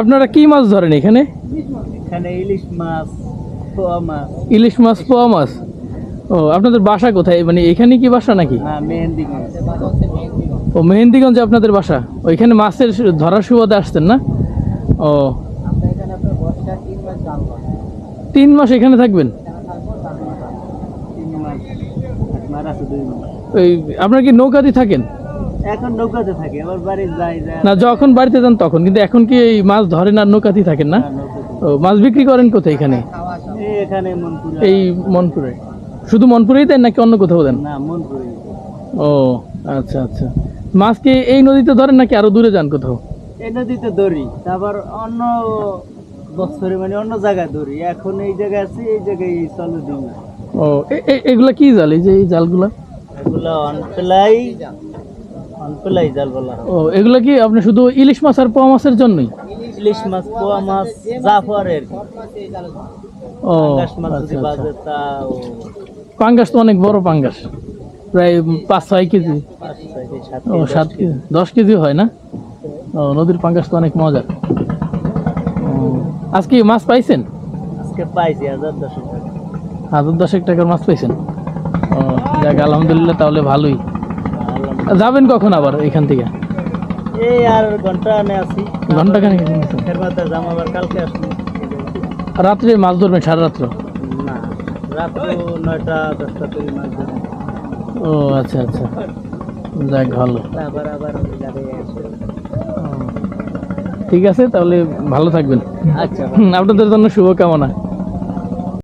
আপনারা কি মাছ ধরেন এখানে? এখানে ইলিশ মাছ পোয়া মাছ। ইলিশ মাছ পোয়া মাছ? ও আপনাদের বাসা কোথায়? মানে এখানে কি বাসা নাকি? ও মেহেন্দিগঞ্জে আপনাদের বাসা? ওইখানে মাছের ধরার সুবাদে আসতেন না? ও। আমরা এখানে আপনার বর্ষা তিন মাস এখানে থাকবেন? ওই আপনারা কি নৌকাতে থাকেন? এখন নৌকাতে থাকে আবার বাড়ি যাই না যখন বাড়িতে যান তখন কিন্তু এখন কি এই মাছ ধরেন আর নৌকাতেই থাকেন না? ও মাছ বিক্রি করেন কোথায় এখানে? এই এখানে মনপুরে। এই মনপুরে। শুধু মনপুরেই দেন নাকি অন্য কোথাও দেন? না মনপুরে ও আচ্ছা আচ্ছা। মাছ কি এই নদীতে ধরেন নাকি আরও দূরে যান কোথাও? এই নদীতে ধরি তারপর অন্য বছরে মানে অন্য জায়গায় দড়ি এখন এই জায়গায় আছি এই জায়গায় চলো দিন ও এগুলা কি জাল? এই যে এই জালগুলা? এগুলো অনপ্লাই ও এগুলা কি আপনি শুধু ইলিশ মাছ আর পোয়া মাছের জন্যই? ইলিশ মাছ পোয়া মাছ ও পাঙ্গাস মাছ আচ্ছা, আচ্ছা। তা পাঙ্গাস তো অনেক বড় পাঙ্গাস। প্রায় পাঁচ ছয় কেজি। ও সাত দশ কেজি। দশ কেজি হয় না? ও নদীর পাঙ্গাস তো অনেক মজার। আজকে মাছ পাইছেন? আজকে পাইছি হাজার দশ টাকা। হাজার দশেক টাকার মাছ পাইছেন? ও যাক আলহামদুলিল্লাহ তাহলে ভালোই। যাবেন কখন আবার এখান থেকে? এই আর ঘণ্টা আনে আছি। ঘণ্টা আবার কালকে আসব। রাত্রে মাছ ধরবেন সারা রাত্র? না রাত নয়টা দশটা তৈরি মাছ ও আচ্ছা আচ্ছা। যাক ভালো। আবার আবার ঠিক আছে তাহলে ভালো থাকবেন। আচ্ছা। আপনাদের জন্য শুভকামনা।